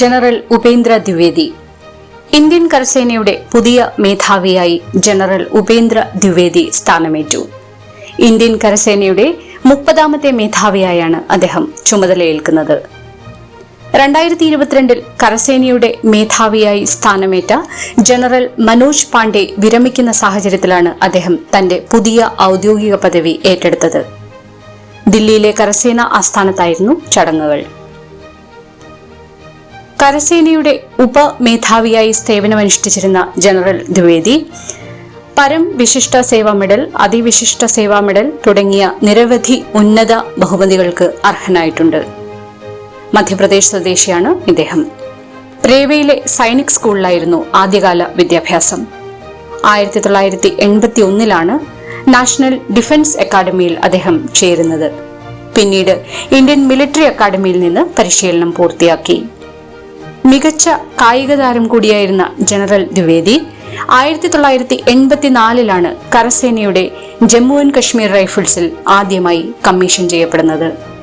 General Upendra Dwivedi. Indian കരസേനയുടെ പുതിയ മേധാവിയായി ജനറൽ ഉപേന്ദ്ര ദ്വിവേദി സ്ഥാനമേറ്റു. ഇന്ത്യൻ കരസേനയുടെ മുപ്പതാമത്തെ മേധാവിയായാണ് അദ്ദേഹം ചുമതലയേൽക്കുന്നത്. രണ്ടായിരത്തി ഇരുപത്തിരണ്ടിൽ കരസേനയുടെ മേധാവിയായി സ്ഥാനമേറ്റ ജനറൽ മനോജ് പാണ്ഡെ വിരമിക്കുന്ന സാഹചര്യത്തിലാണ് അദ്ദേഹം തന്റെ പുതിയ ഔദ്യോഗിക പദവി ഏറ്റെടുത്തത്. ദില്ലിയിലെ കരസേന ആസ്ഥാനത്തായിരുന്നു ചടങ്ങുകൾ. കരസേനയുടെ ഉപമേധാവിയായി സേവനമനുഷ്ഠിച്ചിരുന്ന ജനറൽ ദ്വിവേദി പരം വിശിഷ്ട സേവാ മെഡൽ അതിവിശിഷ്ട സേവാ മെഡൽ തുടങ്ങിയ നിരവധി ഉന്നത ബഹുമതികൾക്ക് അർഹനായിട്ടുണ്ട്. മധ്യപ്രദേശ് സ്വദേശിയാണ് ഇദ്ദേഹം. റേവയിലെ സൈനിക് സ്കൂളിലായിരുന്നു ആദ്യകാല വിദ്യാഭ്യാസം. ആയിരത്തി തൊള്ളായിരത്തി എൺപത്തി ഒന്നിലാണ് നാഷണൽ ഡിഫൻസ് അക്കാദമിയിൽ അദ്ദേഹം ചേരുന്നത്. പിന്നീട് ഇന്ത്യൻ മിലിറ്ററി അക്കാദമിയിൽ നിന്ന് പരിശീലനം പൂർത്തിയാക്കി. മികച്ച കായിക താരം കൂടിയായിരുന്ന ജനറൽ ദ്വിവേദി ആയിരത്തി തൊള്ളായിരത്തി എൺപത്തിനാലിലാണ് കരസേനയുടെ ജമ്മു ആൻഡ് കശ്മീർ റൈഫിൾസിൽ ആദ്യമായി കമ്മീഷൻ ചെയ്യപ്പെടുന്നത്.